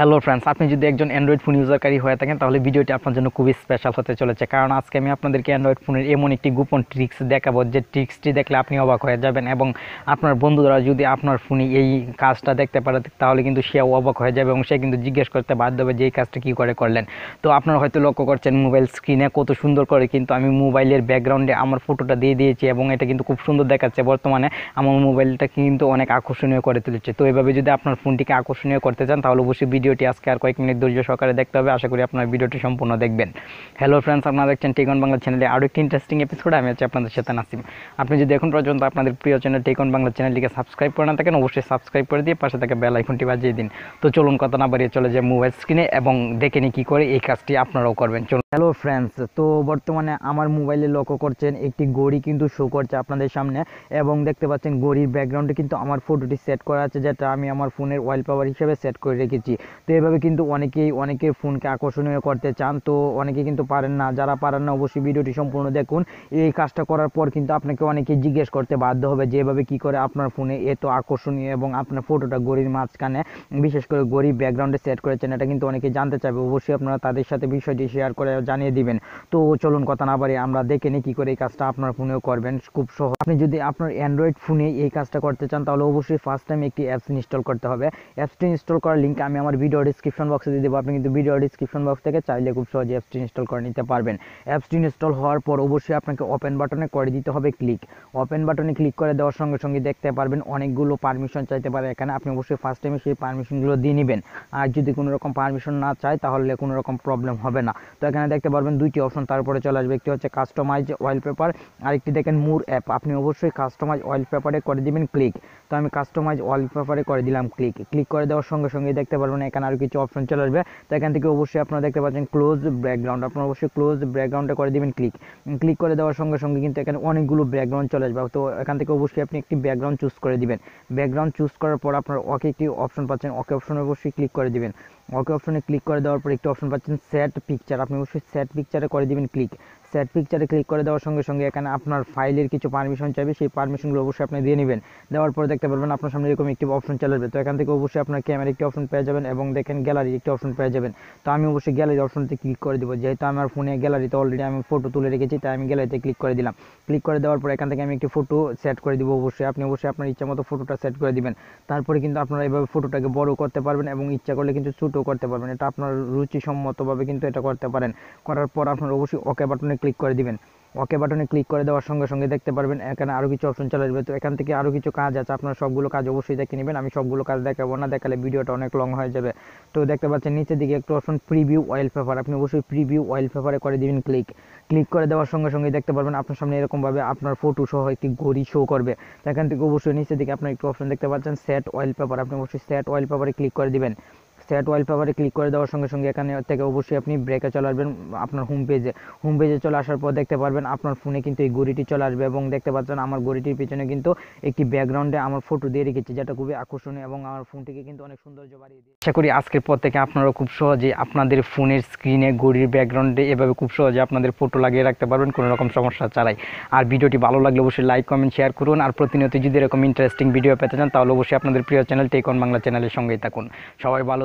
Hello friends আপনি যদি একজন অ্যান্ড্রয়েড ফোন ইউজারকারী হয়ে থাকেন, তাহলে ভিডিওটি আপনার জন্য খুবই স্পেশাল হতে চলেছে। কারণ আজকে আমি আপনাদেরকে অ্যান্ড্রয়েড ফোনের এমন একটি গোপন ট্রিক্স দেখাবো, যে ট্রিক্সটি দেখলে আপনি অবাক হয়ে যাবেন এবং আপনার বন্ধুরা যদি আপনার ফোনে এই কাজটা দেখতে পারে, তাহলে কিন্তু সেও অবাক হয়ে যাবে এবং সে কিন্তু জিজ্ঞেস করতে বাধ্য হবে যে এই কাজটা কী করে করলেন। তো আপনারা হয়তো লক্ষ্য করছেন মোবাইল স্ক্রিনে কত সুন্দর করে কিন্তু আমি মোবাইলের ব্যাকগ্রাউন্ডে আমার ফটোটা দিয়ে দিয়েছি এবং এটা কিন্তু খুব সুন্দর দেখাচ্ছে। বর্তমানে আমার মোবাইলটা কিন্তু অনেক আকর্ষণীয় করে তুলেছে। তো এভাবে যদি আপনার ফোনটিকে আকর্ষণীয় করতে চান, তাহলে অবশ্যই ভিডিওটি আজকে আর কয়েক মিনিট ধৈর্য সহকারে দেখতে হবে। আশা করি আপনার ভিডিওটি সম্পূর্ণ দেখবেন। হ্যালো ফ্রেন্ডস আপনারা দেখছেন টেকন বাংলা চ্যানেলে আরও একটি ইন্টারেস্টিং এপিসোড আমি আছি আপনাদের সাথে নাসিম। আপনি যদি এখন পর্যন্ত আপনাদের প্রিয় চ্যানেল টেকন বাংলা চ্যানেলটিকে সাবস্ক্রাইব করে না থাকেন, অবশ্যই সাবস্ক্রাইব করে দিয়ে পাশে থাকা বেল আইকনটি বাজিয়ে দিন। তো চলুন কথা না বাড়িয়ে চলে যায় মোবাইল স্ক্রিনে এবং দেখে নিই কী করে এই কাজটি আপনারাও করবেন। চলুন। হ্যালো ফ্রেন্ডস তো বর্তমানে আমার মোবাইলে লক্ষ্য করছেন একটি ঘড়ি কিন্তু শো করছে আপনাদের সামনে এবং দেখতে পাচ্ছেন ঘড়ির ব্যাকগ্রাউন্ডে কিন্তু আমার ফটোটি সেট করা আছে, যেটা আমি আমার ফোনের ওয়ালপেপার হিসেবে সেট করে রেখেছি। তো এভাবে কিন্তু অনেকেই অনেকের ফোনকে আকর্ষণীয় করতে চান, তো অনেকে কিন্তু পারেন না। যারা পারেন না, অবশ্যই ভিডিওটি সম্পূর্ণ দেখুন। এই কাজটা করার পর কিন্তু আপনাকে অনেকে জিজ্ঞেস করতে বাধ্য হবে যে, এভাবে কী করে আপনার ফোনে এত আকর্ষণীয় এবং আপনার ফটোটা ঘড়ির মাঝখানে, বিশেষ করে ঘড়ির ব্যাকগ্রাউন্ডে সেট করেছেন, এটা কিন্তু অনেকে জানতে চাইবে। অবশ্যই আপনারা তাদের সাথে বিষয়টি শেয়ার করে জানিয়ে দিবেন। তো চলুন কথা না বাড়ি আমরা দেখে নিই কী করে এই কাজটা আপনার ফোনেও করবেন। খুব সহজ। আপনি যদি আপনার অ্যান্ড্রয়েড ফোনে এই কাজটা করতে চান, তাহলে অবশ্যই ফার্স্ট টাইম একটি অ্যাপস ইনস্টল করতে হবে। অ্যাপসটি ইনস্টল করার লিঙ্ক আমি আমার ভিডিও ডিসক্রিপশন বক্সে দিয়ে দেবো। আপনি কিন্তু ভিডিও ডিসক্রিপশন বক্স থেকে চাইলে খুব সহজে অ্যাপসটি ইনস্টল করে নিতে পারবেন। অ্যাপসটি ইনস্টল হওয়ার পর অবশ্যই আপনাকে ওপেন বাটনে করে দিতে হবে ক্লিক ওপেন বাটনে ক্লিক করে দেওয়ার সঙ্গে সঙ্গে দেখতে পারবেন অনেকগুলো পারমিশন চাইতে পারে এখানে। আপনি অবশ্যই ফার্স্ট টাইমে সেই পারমিশনগুলো দিয়ে নেবেন। আর যদি কোনো রকম পারমিশন না চায়, তাহলে কোনো রকম প্রবলেম হবে না। তো এখানে দেখতে পারবেন দুইটি অপশন তারপরে চলে আসবে। একটি হচ্ছে কাস্টমাইজ ওয়ালপেপার আরেকটি দেখেন মুর অ্যাপ আপনি অবশ্যই কাস্টমাইজ অয়েল পেপারে করে দিবেন ক্লিক তো আমি কাস্টমাইজ ওয়ালপেপারে করে দিলাম ক্লিক ক্লিক করে দেওয়ার সঙ্গে সঙ্গে দেখতে পারবেন এখানে আরও কিছু অপশন চলে আসবে। তো এখান থেকে অবশ্যই আপনারা দেখতে পাচ্ছেন ক্লোজ ব্যাকগ্রাউন্ড আপনারা অবশ্যই ক্লোজ ব্যাকগ্রাউন্ডে করে দেবেন ক্লিক ক্লিক করে দেওয়ার সঙ্গে সঙ্গে কিন্তু এখানে অনেকগুলো ব্যাকগ্রাউন্ড চলে আসবে। তো এখান থেকে অবশ্যই আপনি একটি ব্যাকগ্রাউন্ড চুজ করে দিবেন। ব্যাকগ্রাউন্ড চুজ করার পর আপনার ওকে একটি অপশন পাচ্ছেন। ওকে অপশনে অবশ্যই ক্লিক করে দিবেন। ওকে অপশনে ক্লিক করে দেওয়ার পর একটি অপশন পাচ্ছেন সেট পিকচার আপনি অবশ্যই সেট পিকচারে করে দিবেন ক্লিক সেট পিকচারে ক্লিক করে দেওয়ার সঙ্গে সঙ্গে এখানে আপনার ফাইলের কিছু পারমিশন চাইবে, সেই পারমিশনগুলো অবশ্যই আপনি দিয়ে নেবেন। দেওয়ার পর দেখতে পারবেন আপনার সামনে এরকম একটি অপশন চলে আসবে তো এখান থেকে অবশ্যই আপনার ক্যামেরা একটি অপশন পেয়ে যাবেন এবং দেখেন গ্যালারি একটি অপশন পেয়ে যাবেন। তো আমি অবশ্যই গ্যালারি অপশনতে ক্লিক করে দেবো। যেহেতু আমার ফোনে গ্যালারিতে অলরেডি আমি ফটো তুলে রেখেছি, তাই আমি গ্যালারিতে ক্লিক করে দিলাম। ক্লিক করে দেওয়ার পর এখান থেকে আমি একটি ফটো সেট করে দিব অবশ্যই। আপনি অবশ্যই আপনার ইচ্ছা মতো ফটোটা সেট করে দিবেন। তারপরে কিন্তু আপনারা এভাবে ফটোটাকে বড় করতে পারবেন এবং ইচ্ছা করলে কিন্তু ছোটো করতে পারবেন। এটা আপনার রুচিসম্মতভাবে কিন্তু এটা করতে পারেন। করার পর আপনার অবশ্যই ওকে বাটনে ক্লিক করে দিবেন। ওকে বাটনে ক্লিক করে দেওয়ার সঙ্গে সঙ্গে দেখতে পারবেন এখানে আরও কিছু অপশন চলে আসবে। তো এখান থেকে আরও কিছু কাজ আছে। আপনার সবগুলো কাজ অবশ্যই দেখে নেবেন। আমি সবগুলো কাজ দেখাবো না। দেখালে ভিডিওটা অনেক লং হয়ে যাবে। তো দেখতে পাচ্ছেন নিচের দিকে একটু অপশন প্রিভিউ অয়েল পেপার আপনি অবশ্যই প্রিভিউ অয়েল পেপারে করে দিবেন ক্লিক ক্লিক করে দেওয়ার সঙ্গে সঙ্গে দেখতে পারবেন আপনার সামনে এরকমভাবে আপনার ফটো সহ একটি ঘড়ি শো করবে। এখান থেকে অবশ্যই নিচের দিকে আপনার একটু অপশন দেখতে পাচ্ছেন সেট অয়েল পেপার আপনি অবশ্যই সেট অয়েল পেপারে ক্লিক করে দিবেন। সেট ওয়ালপেপারে ক্লিক করে দেওয়ার সঙ্গে সঙ্গে এখানে থেকে অবশ্যই আপনি ব্রেকে চলে আসবেন, আপনার হোম পেজে হোম পেজে চলে আসার পর দেখতে পারবেন আপনার ফোনে কিন্তু এই ঘড়িটি চলে আসবে এবং দেখতে পাচ্ছেন আমার ঘড়িটির পিছনে কিন্তু একটি ব্যাকগ্রাউন্ডে আমার ফটো দিয়ে রেখেছি, যেটা খুবই আকর্ষণীয় এবং আমার ফোনটিকে কিন্তু অনেক সৌন্দর্য বাড়িয়ে আশা করি আজকের পর থেকে আপনারা খুব সহজে আপনাদের ফোনের স্ক্রিনে ঘড়ির ব্যাকগ্রাউন্ডে এভাবে খুব সহজে আপনাদের ফটো লাগিয়ে রাখতে পারবেন, কোনো রকম সমস্যা ছাড়াই। আর ভিডিওটি ভালো লাগলে অবশ্যই লাইক কমেন্ট শেয়ার করুন। আর প্রতিনিয়ত যদি এরকম ইন্টারেস্টিং ভিডিও পেতে চান, তাহলে অবশ্যই আপনাদের প্রিয় চ্যানেল টেকন বাংলা চ্যানেলের সঙ্গেই থাকুন। সবাই ভালো